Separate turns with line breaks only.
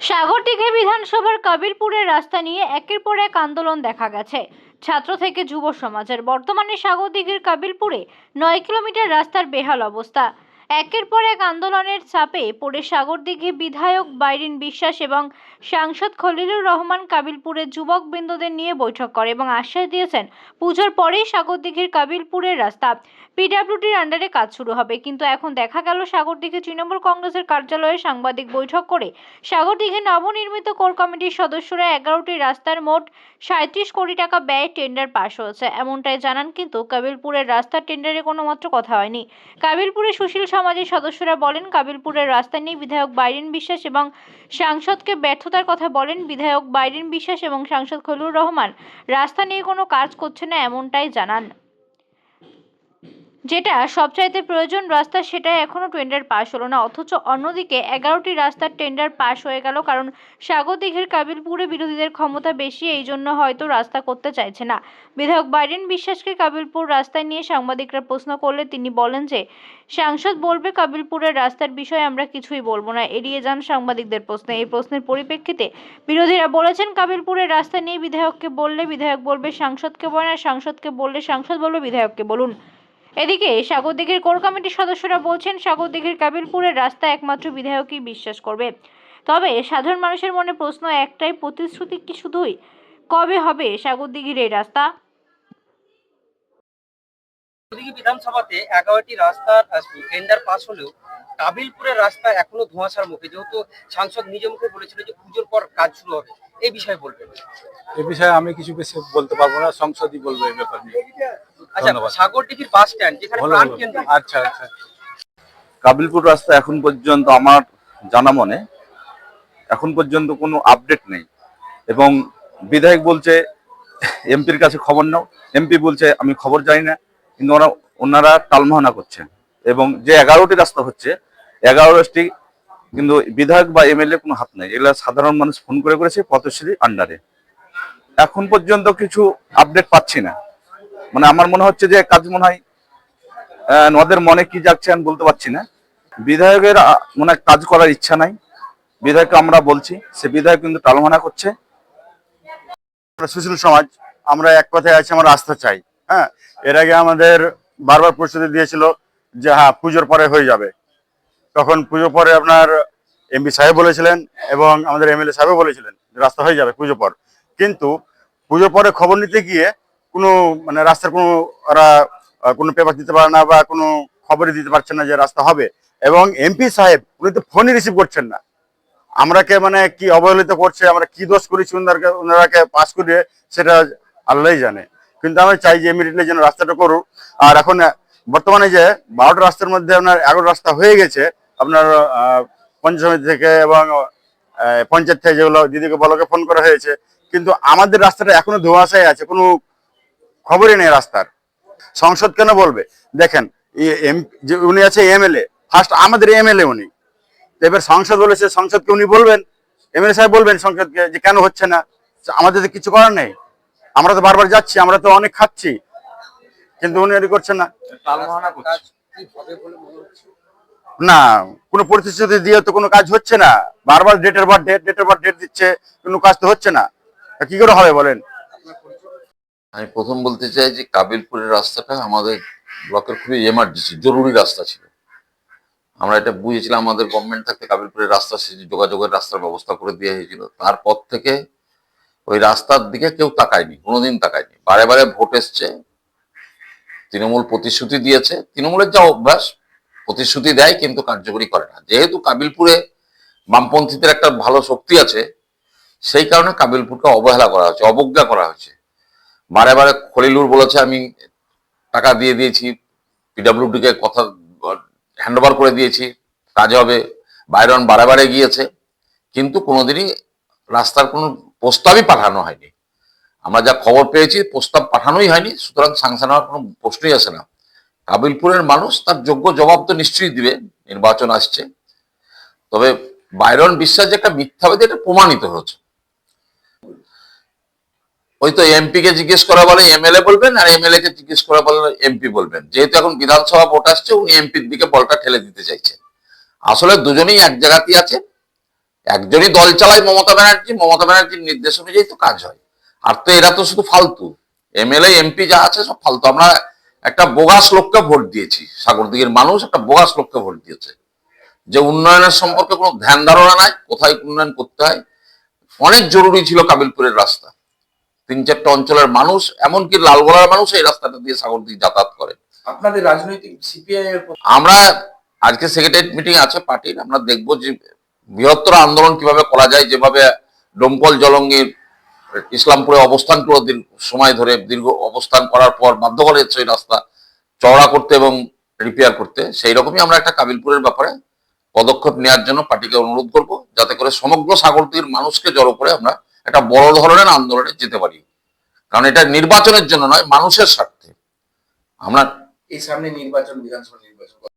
সাগরদিঘি বিধানসভার কাবিরপুরের রাস্তা নিয়ে একের পর এক আন্দোলন দেখা গেছে। ছাত্র থেকে যুব সমাজের বর্তমানে সাগরদিঘির কাবিলপুরে নয় কিলোমিটার রাস্তার বেহাল অবস্থা। একের পর এক আন্দোলনের চাপে পড়ে সাগরদিঘি বিধায়ক বাইরিন বিশ্বাস এবং সাংসদ খলিলুর রহমান কাবিলপুরের যুবক বৃন্দদের নিয়ে বৈঠক করে এবং আশ্বাস দিয়েছেন, পুজোর পরেই সাগরদিঘির কাবিলপুরের রাস্তা পিডাব্লিউডির আন্ডারে কাজ শুরু হবে। কিন্তু এখন দেখা গেল সাগরদিঘি তৃণমূল কংগ্রেসের কার্যালয়ে সাংবাদিক বৈঠক করে সাগরদিঘি নবনির্মিত কোর কমিটির সদস্যরা এগারোটি রাস্তার মোট সাঁত্রিশ কোটি টাকা ব্যয়ে টেন্ডার পাশ হয়েছে। এমনটাই জানান কিন্তু কাবিলপুরের রাস্তার টেন্ডারে কোনো মাত্র কথা হয়নি। কাবিলপুরে সুশীল সমাজের সদস্যরা বলেন, কাবিলপুরের রাস্তা নিয়ে বিধায়ক বাইরিন বিশ্বাস এবং সাংসদকে ব্যর্থতার কথা বলেন বিধায়ক বাইরিন বিশ্বাস এবং সাংসদ খলিউর রহমান। রাস্তা নিয়ে কোনো কাজ করছে না, এমনটাই জানান। যেটা সবচাইতে প্রয়োজন রাস্তা সেটা এখনও টেন্ডার পাশ হলো না। অথচ অন্যদিকে এগারোটি রাস্তার টেন্ডার পাশ হয়ে গেল কারণ সাগরদিঘির কাবিলপুরে বিরোধীদের ক্ষমতা বেশি, এই জন্য হয়তো রাস্তা করতে চাইছে না। বিধায়ক বাইরেন বিশ্বাসকে কাবিলপুর রাস্তায় নিয়ে সাংবাদিকরা প্রশ্ন করলে তিনি বলেন যে, সাংসদ বলবে কাবিলপুরের রাস্তার বিষয়ে আমরা কিছুই বলব না, এড়িয়ে যান সাংবাদিকদের প্রশ্নে। এই প্রশ্নের পরিপ্রেক্ষিতে বিরোধীরা বলেছেন, কাবিলপুরের রাস্তা নিয়ে বিধায়ককে বললে বিধায়ক বলবে সাংসদকে বলে না সাংসদকে বললে সাংসদ বলবে বিধায়ককে বলুন। এদিকে সাগরদিঘির কোর কমিটির সদস্যরা বলছেন সাগরদিঘির কাবিলপুরের রাস্তা একমাত্র বিধায়কই বিশ্বাস করবে। তবে সাধারণ মানুষের মনে প্রশ্ন একটাই প্রতিশ্রুতি কি শুধুই? কবে হবে সাগরদিঘির এই রাস্তা?
বিধানসভাতে এগারোটি রাস্তার টেন্ডার পাস হলেও কাবিলপুরের রাস্তা এখনও ধোঁয়াশার মুখে। যেহেতু সাংসদ নিজে মুখে বলেছিল যে পুজোর পর কাজ শুরু হবে এই বিষয়ে বলবেন।
এ বিষয়ে আমি কিছু বেশি বলতে পারব না সংসদই বলব এই ব্যাপার নিয়ে।
আচ্ছা
ধন্যবাদ।
সাগরদিঘির বাস স্ট্যান্ড যেখানে প্রাণ কেন্দ্র
আচ্ছা আচ্ছা।
কাবিলপুর রাস্তা এখন পর্যন্ত আমার জানা মনে এখন পর্যন্ত কোনো আপডেট নেই। এবং বিধায়ক বলছে এমপির কাছে খবর নাও। এমপি বলছে আমি খবর জানি না কিন্তু ওরা ওনারা টালমাহানা করছেন এবং যে এগারোটি রাস্তা হচ্ছে এগারোটি কিন্তু বিধায়ক বা এমএলএ কোনো হাত নেই। এগুলো সাধারণ মানুষ ফোন করে করেছে পথশ্রী আন্ডারে এখন পর্যন্ত কিছু আপডেট পাচ্ছি না। মানে আমার মনে হচ্ছে যে কাজ মনে হয় ওদের মনে কি যাচ্ছে আমি বলতে পারছি না। বিধায়কের মনে কাজ করার ইচ্ছা নাই। বিধায়ককে আমরা বলছি, সে বিধায়ক কিন্তু টালমানা করছে।
সুশীল সমাজ, আমরা এক কথায় আছি, আমরা রাস্তা চাই। হ্যাঁ এর আগে আমাদের বারবার প্রস্তুতি দিয়েছিল যে হ্যাঁ পুজোর পরে হয়ে যাবে। তখন পুজো পরে আপনার এমপি সাহেব বলেছিলেন এবং আমাদের এমএলএ সাহেবও বলেছিলেন রাস্তা হয়ে যাবে পুজো পর। কিন্তু পুজোর পরে খবর নিতে গিয়ে কোনো মানে রাস্তার কোনো, ওরা কোনো পেপার দিতে পারে না বা কোনো খবরই দিতে পারছেন না যে রাস্তা হবে। এবং এমপি সাহেব, উনি তো ফোনই রিসিভ করছেন না। আমরাকে মানে কি অবহেলিত করছে, আমরা কি দোষ করেছি ওনাদেরকে ওনারাকে পাস করিয়ে, সেটা আল্লাহই জানে। কিন্তু আমি চাই যে ইমিডিয়েটলি যেন রাস্তাটা করুক। আর এখন বর্তমানে যে বারোটা রাস্তার মধ্যে আপনার এগারো রাস্তা হয়ে গেছে, আপনার পঞ্চায়েত থেকে এবং পঞ্চায়েত থেকে যেগুলো দিদিকে বলকে ফোন করা হয়েছে। কিন্তু আমাদের রাস্তাটা এখনও ধোঁয়াশায় আছে, কোনো খবরই নেই রাস্তার। সংসদ কেন বলবে? দেখেন যে উনি আছে এমএলএ ফার্স্ট আমাদের এমএলএ উনি। এবার সংসদ বলেছে সংসদকে উনি বলবেন। এমএলএ সাহেব বলবেন সংসদকে যে কেন হচ্ছে না? আমাদের তো কিছু করার নেই। আমরা তো বারবার যাচ্ছি আমরা তো অনেক খাচ্ছি। কিন্তু উনি এটি করছেন না। না কোনো প্রতিশ্রুতি দিয়ে তো কোনো কাজ হচ্ছে না। বারবার ডেটের পর ডেট ডেটের পর ডেট দিচ্ছে কোনো কাজ তো হচ্ছে না। তা কি করে হবে বলেন?
আমি প্রথম বলতে চাই যে কাবিলপুরের রাস্তাটা আমাদের ব্লকের খুবই এমার্জেন্সি জরুরি রাস্তা ছিল। আমরা এটা বুঝেছিলাম, আমাদের গভর্নমেন্ট থাকতে কাবিলপুরের রাস্তা, সে যোগাযোগের রাস্তার ব্যবস্থা করে দেওয়া হয়েছিল। তারপর থেকে ওই রাস্তার দিকে কেউ তাকায়নি, কোনোদিন তাকায়নি। বারে বারে ভোট এসছে, তৃণমূল প্রতিশ্রুতি দিয়েছে। তৃণমূলের যা অভ্যাস, প্রতিশ্রুতি দেয় কিন্তু কার্যকরী করে না। যেহেতু কাবিলপুরে বামপন্থীদের একটা ভালো শক্তি আছে, সেই কারণে কাবিলপুরকে অবহেলা করা হচ্ছে অবজ্ঞা করা হচ্ছে বারে বারে খলিলুর বলেছে, আমি টাকা দিয়ে দিয়েছি পিডাব্লিউডি কে কথা হ্যান্ড করে দিয়েছি, কাজ হবে। বাইরন বারে বারে গিয়েছে, কিন্তু কোনোদিনই রাস্তার কোনো প্রস্তাবই পাঠানো হয়নি। আমরা যা খবর পেয়েছি, প্রস্তাব পাঠানোই হয়নি, সুতরাং সাংশন হওয়ার কোনো প্রশ্নই আসে না। কাবিলপুরের মানুষ তার যোগ্য জবাব তো নিশ্চয়ই দিবে, নির্বাচন আসছে। তবে বাইরন বিশ্বাস যে একটা মিথ্যাবাদী, এটা প্রমাণিত হয়েছে। ওই তো এমপি কে জিজ্ঞেস করা বলে এমএলএ বলবেন আর এমএলএ কে জিজ্ঞেস করা বলে এমপি বলবেন। যেহেতু এখন বিধানসভা ভোট আসছে, উনি এমপির দিকে বলটা ঠেলে দিতে চাইছেন। আসলে দুজনেই এক জায়গাতেই আছে। একজনই দল চালায় মমতা ব্যানার্জি, মমতা ব্যানার্জির নির্দেশ অনুযায়ী তো কাজ হয়। আর তো এরা তো শুধু ফালতু। এমএলএ এমপি যা আছে সব ফালতু। আমরা একটা বোগাস লোককে ভোট দিয়েছি। সাগরদিঘির মানুষ একটা বোগাস লোককে ভোট দিয়েছে। যে উন্নয়নের সম্পর্কে কোনো ধ্যান ধারণা নাই, কোথায় উন্নয়ন করতে হয়, অনেক জরুরি ছিল কাবিলপুরের রাস্তা। তিন চারটা অঞ্চলের মানুষ এমনকি লালগোলার মানুষ এই রাস্তাটা দিয়ে সাগরদিঘি যাতায়াত করে।
আপনাদের রাজনৈতিক সিপিআই
আমরা আজকে সেক্রেটারিয়েট মিটিং আছে পার্টির আমরা দেখব যে বৃহত্তর আন্দোলন কীভাবে করা যায় যেভাবে ডোমকল জলঙ্গির ইসলামপুরে অবস্থান করে সময় ধরে দীর্ঘ অবস্থান করার পর বাধ্য করে সেই রাস্তা চওড়া করতে এবং রিপেয়ার করতে সেই রকমই আমরা একটা কাবিলপুরের ব্যাপারে পদক্ষেপ নেওয়ার জন্য পার্টিকে অনুরোধ করব যাতে করে সমগ্র সাগরদ্বীপের মানুষকে জড়ো করে আমরা একটা বড় ধরনের আন্দোলনে যেতে পারি। কারণ এটা নির্বাচনের জন্য নয়, মানুষের স্বার্থে। আমরা
এই সামনে নির্বাচন, বিধানসভা নির্বাচন।